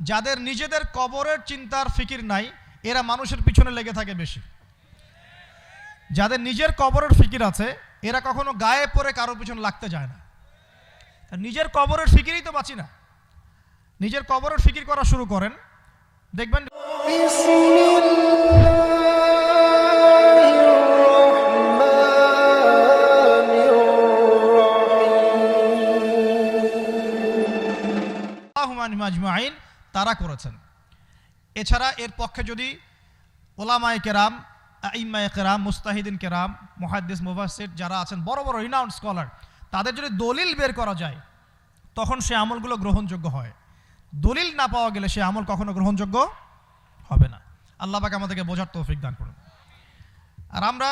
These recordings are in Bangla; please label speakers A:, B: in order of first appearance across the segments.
A: যাদের নিজেদের কবরের চিন্তার ফিকির নাই এরা মানুষের পিছনে লেগে থাকে বেশি। যাদের নিজের কবরের ফিকির আছে এরা কখনো গায়ে পরে কারও পিছনে লাগতে যায় না। নিজের কবরের ফিকিরই তো বাঁচি না। নিজের কবরের ফিকির করা শুরু করেন দেখবেন আজমাইন তারা করেছেন। এছাড়া এর পক্ষে যদি ওলামায় কেরাম, আইম্মায় কেরাম, মুস্তাহিদিন কেরাম, মুহাদ্দিস মুফাসির যারা আছেন, বড় বড় রিনাউন্ড স্কলার তাদের যদি দলিল বের করা যায়, তখন সে আমলগুলো গ্রহণযোগ্য হয়। দলিল না পাওয়া গেলে সে আমল কখনো গ্রহণযোগ্য হবে না। আল্লাহ পাক আমাদেরকে বোঝার তৌফিক দান করুন। আর আমরা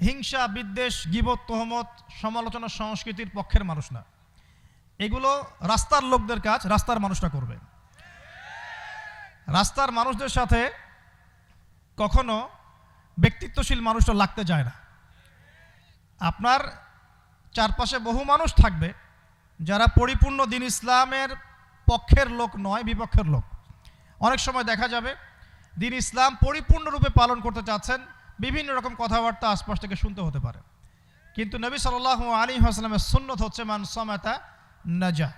A: হিংসা, বিদ্বেষ, গিবত, তহমত, সমালোচনা, সংস্কৃতির পক্ষের মানুষ না। এগুলো রাস্তার লোকদের কাজ, রাস্তার মানুষটা করবে। রাস্তার মানুষদের সাথে কখনো ব্যক্তিত্বশীল মানুষটা লাগতে যায় না। আপনার চারপাশে বহু মানুষ থাকবে যারা পরিপূর্ণ দিন ইসলামের পক্ষের লোক নয়, বিপক্ষের লোক। অনেক সময় দেখা যাবে দিন ইসলাম পরিপূর্ণরূপে পালন করতে চাচ্ছেন, বিভিন্ন রকম কথাবার্তা আশপাশ থেকে শুনতে হতে পারে। কিন্তু নবী সাল্লাহ আলী আসলামের সুন্নত হচ্ছে মান সমাতা নাজা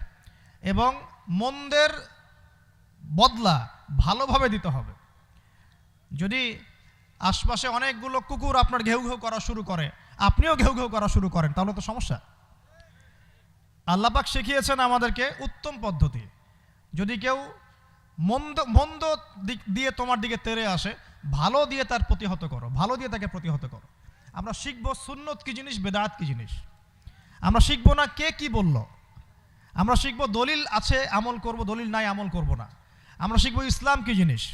A: এবং মন্দের বদলা ভালোভাবে দিতে হবে। যদি আশপাশে অনেকগুলো কুকুর আপনার ঘেউ ঘেউ করা শুরু করে, আপনিও ঘেউ ঘেউ করা শুরু করেন, তাহলে তো সমস্যা। আল্লাপাক শিখিয়েছেন আমাদেরকে উত্তম পদ্ধতি। যদি কেউ মন্দ মন্দ দিক দিয়ে তোমার দিকে তেরে আসে, ভালো দিয়ে তার প্রতিহত করো, ভালো দিয়ে তাকে প্রতিহত করো। আমরা শিখব সুন্নত কি জিনিস, বেদাত কি জিনিস। আমরা শিখব না কে কি বলল। আমরা শিখব দলিল আছে, আমল করব, দলিল নাই, আমল করব না। আমরা শিখব ইসলাম কি জিনিস?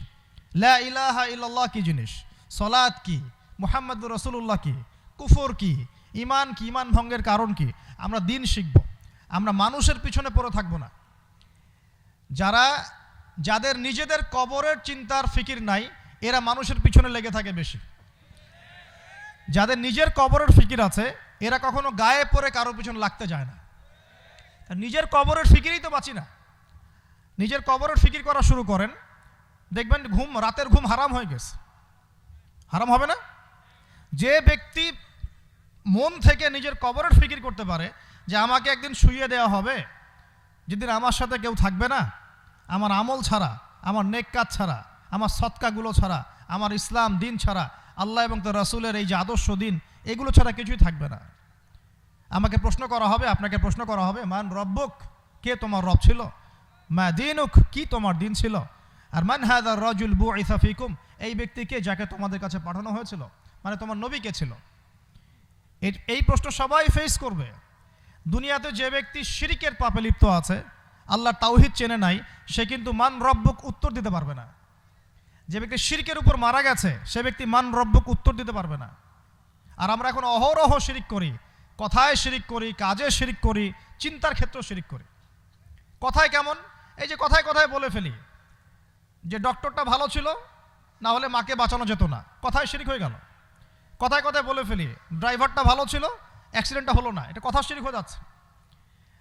A: লা ইলাহা ইল্লাল্লাহ কি জিনিস? সলাদ কি? মুহাম্মদ রসুল্লাহ কি? কুফর কি? ইমান কি? ইমান ভঙ্গের কারণ কি? আমরা দিন শিখব। আমরা মানুষের পিছনে পড়ে থাকব না। যারা, যাদের নিজেদের কবরের চিন্তার ফিকির নাই, এরা মানুষের পিছনে লেগে থাকে বেশি। যাদের নিজের কবরের ফিকির আছে, এরা কখনো গায়ে পরে কারোর পিছনে লাগতে যায় না। নিজের কবরের ফিকিরই তো বাঁচি না। নিজের কবরের ফিকির করা শুরু করেন, দেখবেন ঘুম, রাতের ঘুম হারাম হয়ে গেছে। হারাম হবে না? যে ব্যক্তি মন থেকে নিজের কবরের ফিকির করতে পারে যে আমাকে একদিন শুইয়ে দেওয়া হবে, যেদিন আমার সাথে কেউ থাকবে না, আমার আমল ছাড়া, আমার নেক কাজ ছাড়া, আমার সৎকাগুলো ছাড়া, আমার ইসলাম, দিন ছাড়া, আল্লাহ এবং তার রাসুলের এই যে আদর্শ দিন, এগুলো ছাড়া কিছুই থাকবে না। আমাকে প্রশ্ন করা হবে, আপনাকে প্রশ্ন করা হবে, মান রব্বক, কে তোমার রব ছিল? মা দিনুক, কি তোমার দিন ছিল? আর মান হাদার রজুল বু ইসাফিকুম এই ব্যক্তিকে যাকে তোমাদের কাছে পাঠানো হয়েছিল? মানে তোমার নবী কে ছিল? এই প্রশ্ন সবাই ফেস করবে। দুনিয়াতে যে ব্যক্তি শিরিকের পাপে লিপ্ত আছে আল্লাহ তাওহিদ চেনে নাই, সে কিন্তু মান রব্বক উত্তর দিতে পারবে না। যে ব্যক্তি শিরিকের উপর মারা গেছে, সে ব্যক্তি মান রব্বক উত্তর দিতে পারবে না। আর আমরা এখন অহরহ শিরিক করি। কথায় শিরিক করি, কাজে শিরিক করি, চিন্তার ক্ষেত্রেও শিরিক করি। কথায় কেমন? এই যে কথায় কথায় বলে ফেলি, যে ডক্টরটা ভালো ছিল, না হলে মাকে বাঁচানো যেত না। কথায় শিরিক হয়ে গেল। কথায় কথায় বলে ফেলি, ড্রাইভারটা ভালো ছিল, অ্যাক্সিডেন্টটা হলো না, এটা কথা শিরিক হয়ে যাচ্ছে।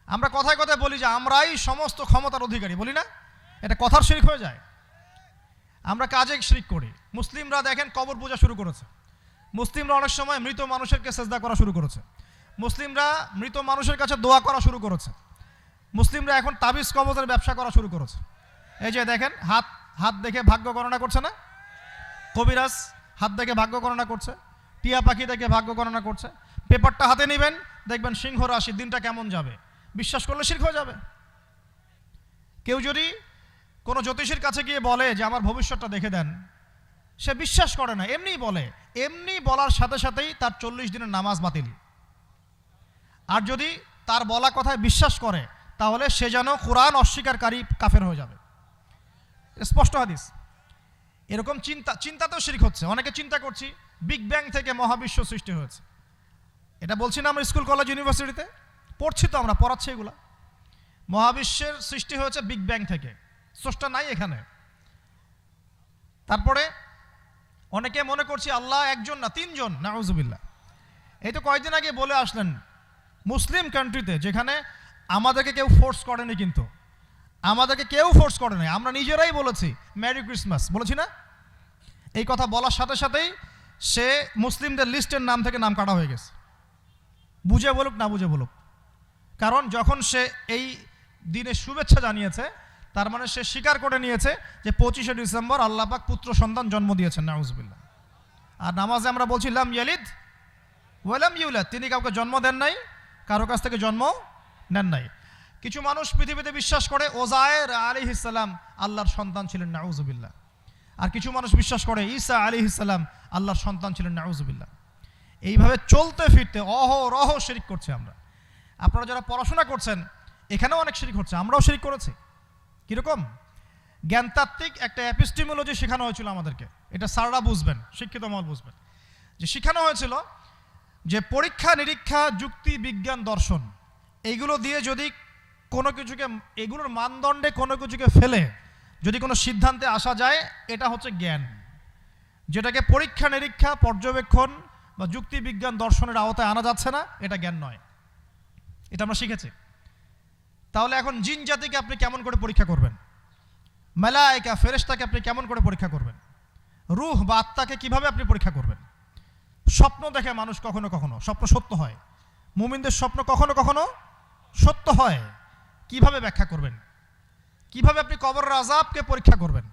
A: আমরা কথায় কথায় বলি যে, আমরাই সমস্ত ক্ষমতার অধিকারী, বলি না? এটা কথার শিরিক হয়ে যায়। আমরা কাজে শিরিক করি। মুসলিমরা দেখেন কবর পূজা শুরু করেছে। মুসলিমরা অনেক সময় মৃত মানুষেরকে সেজদা করা শুরু করেছে। মুসলিমরা মৃত মানুষের কাছে দোয়া করা শুরু করেছে। মুসলিমরা এখন তাবিজ কবজের ব্যবসা করা শুরু করেছে। এই যে দেখেন, হাত হাত দেখে ভাগ্য গণনা করছে না? কবিরাজ হাত দেখে ভাগ্য গণনা করছে। টিয়া পাখি দেখে ভাগ্য গণনা করছে। পেপারটা হাতে নেবেন, দেখবেন সিংহ রাশি, দিনটা কেমন যাবে? বিশ্বাস করলে শির্ক হয়ে যাবে। কেউ যদি কোনো জ্যোতিষীর কাছে গিয়ে বলে যে, আমার ভবিষ্যৎটা দেখে দেন, সে বিশ্বাস করে না। এমনিই বলে। এমনি বলার সাথে সাথেই তার চল্লিশ দিনের নামাজ বাতিল। আর যদি তার বলা কথায় বিশ্বাস করে, তাহলে সে যেন কোরআন অস্বীকারী কাফের হয়ে যাবে। স্পষ্ট হাদিস। এরকম চিন্তা, চিন্তাতেও শিরিক হচ্ছে। অনেকে চিন্তা করছি বিগ ব্যাং থেকে মহাবিশ্ব সৃষ্টি হয়েছে। এটা বলছি না আমরা স্কুল, কলেজ, ইউনিভার্সিটিতে। পড়ছি তো আমরা, পড়াচ্ছি এগুলা। মহাবিশ্বের সৃষ্টি হয়েছে বিগ ব্যাং থেকে। স্রষ্টা নাই এখানে। তারপরে অনেকে মনে করছি আল্লাহ একজন না তিনজন, নাউজুবিল্লাহ। এই তো কয়েকদিন আগে বলে আসলেন মুসলিম কান্ট্রিতে যেখানে আমাদেরকে কেউ ফোর্স করেনি কিন্তু, আমাদেরকে কেউ ফোর্স করে আমরা নিজেরাই বলেছি ম্যারি ক্রিসমাস বলেছি না? এই কথা বলার সাথে সাথেই সে মুসলিমদের লিস্টের নাম থেকে নাম কাটা হয়ে গেছে। বুঝে বলুক, না বুঝে বলুক। কারণ যখন সে এই দিনে শুভেচ্ছা জানিয়েছে, তার মানে সে স্বীকার করে নিয়েছে যে পঁচিশে ডিসেম্বর আল্লাপাক পুত্র সন্তান জন্ম দিয়েছেন নাউজবিল্লা আর নামাজে আমরা বলছিলাম ইয়ালিদ ওয়েলাম ইউলাদ তিনি কাউকে জন্ম দেন নাই। কারও কাছ থেকে জন্ম নেন নাই। কিছু মানুষ পৃথিবীতে বিশ্বাস করে, ওজায়ের আলী ইসাল্লাম আল্লাহর সন্তান ছিলেন নাউজবিল্লা আর কিছু মানুষ বিশ্বাস করে, ঈসা আলী ইসাল্লাম আল্লাহর সন্তান ছিলেন নাউজবিল্লা এইভাবে চলতে ফিরতে অহরহ শিরিক করছে আমরা। আপনারা যারা পড়াশোনা করছেন, এখানেও অনেক শিরিক হচ্ছে, আমরাও শিরিক করেছি। কীরকম? জ্ঞানতাত্ত্বিক একটা অ্যাপিস্টিমোলজি শেখানো হয়েছিল আমাদেরকে। এটা সাররা বুঝবেন, শিক্ষিত মহল বুঝবেন। যে শেখানো হয়েছিল যে পরীক্ষা, নিরীক্ষা, যুক্তি, বিজ্ঞান, দর্শন, এইগুলো দিয়ে যদি কোনো কিছুকে, এগুলোর মানদণ্ডে কোনো কিছুকে ফেলে, যদি কোনো সিদ্ধান্তে আসা যায়, এটা হচ্ছে জ্ঞান। যেটাকে পরীক্ষা, নিরীক্ষা, পর্যবেক্ষণ বা যুক্তি, বিজ্ঞান, দর্শনের আওতায় আনা যাচ্ছে না, এটা জ্ঞান নয়। এটা আমরা শিখেছি। তাহলে এখন জিন জাতিকে আপনি কেমন করে পরীক্ষা করবেন? মেলায়িকা, ফেরেশতাকে আপনি কেমন করে পরীক্ষা করবেন? রুহ বা আত্মাকে কীভাবে আপনি পরীক্ষা করবেন? স্বপ্ন দেখে মানুষ কখনো কখনো, স্বপ্ন সত্য হয়। মুমিনদের স্বপ্ন কখনো কখনো সত্য হয়। কীভাবে ব্যাখ্যা করবেন? কীভাবে আপনি কবর রাজাবকে পরীক্ষা করবেন?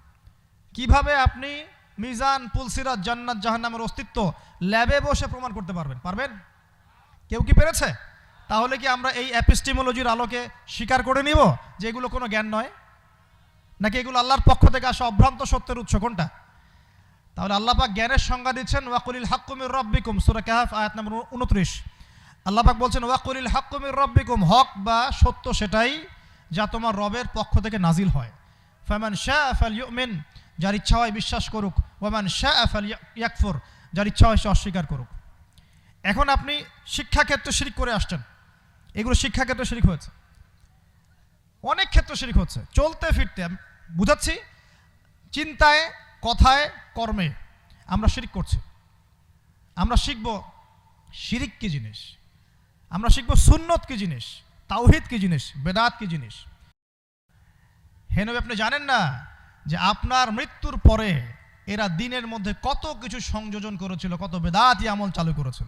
A: কীভাবে আপনি মিজান, পুলসিরাত, জান্নাত, জাহান্নামের অস্তিত্ব ল্যাবে বসে প্রমাণ করতে পারবেন? পারবেন? কেউ কি পেরেছে? তাহলে কি আমরা এই অ্যাপিস্টিমোলজির আলোকে স্বীকার করে নিব যে এগুলো কোনো জ্ঞান নয়? নাকি এগুলো আল্লাহর পক্ষ থেকে আসা অভ্রান্ত সত্যের উৎস কোনটা? তাহলে আল্লাহ পাক জ্ঞানের সংজ্ঞা দিচ্ছেন, ওয়াকুলিল হাক্কুমির রব্বিকুম সূরা কাহফ, আয়াত নম্বর 29 আল্লাহ পাক বলছেন, ওয়াকুলিল হাক্কুমির রব্বিকুম হক বা সত্য সেটাই যা তোমার রবের পক্ষ থেকে নাজিল হয়। ফামান শাআ ফালইউমিন যার ইচ্ছা হয় বিশ্বাস করুক। ওয়ামান শাআ ফালইয়াকফুর যার ইচ্ছা হয় সে অস্বীকার করুক। এখন আপনি শিক্ষাক্ষেত্রে শিরিক করে আসছেন। এগুলো শিক্ষাক্ষেত্রে শিরিক হয়েছে। অনেক ক্ষেত্রে শিরিক হচ্ছে। চলতে ফিরতে বুঝাচ্ছি, চিন্তায় কথায় কর্মে আমরা শিরিক করছি। আমরা শিখব শিরিক কি জিনিস? আমরা শিখব সুন্নত কি জিনিস? তাওহিদ কি জিনিস? বেদাত কি জিনিস? হেনবে আপনি জানেন না যে আপনার মৃত্যুর পরে এরা দিনের মধ্যে কত কিছু সংযোজন করেছিল, কত বেদাতি আমল চালু করেছিল?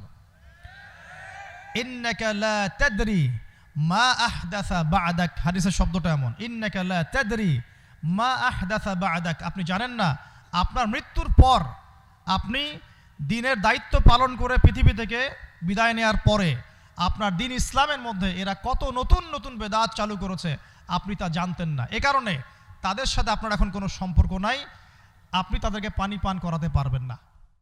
A: মা আহদাসা বা'দাক। হাদিসের শব্দটা এমন। ইন্নাকা লা তাদরি মা আহদাসা বা'দাক। আপনি জানেন না আপনার মৃত্যুর পর আপনি দিনের দায়িত্ব পালন করে পৃথিবী থেকে বিদায় নেওয়ার পরে আপনার দিন ইসলামের মধ্যে এরা কত নতুন নতুন বেদাত চালু করেছে, আপনি তা জানতেন না। এ কারণে তাদের সাথে আপনার এখন কোনো সম্পর্ক নাই, আপনি তাদেরকে পানি পান করাতে পারবেন না।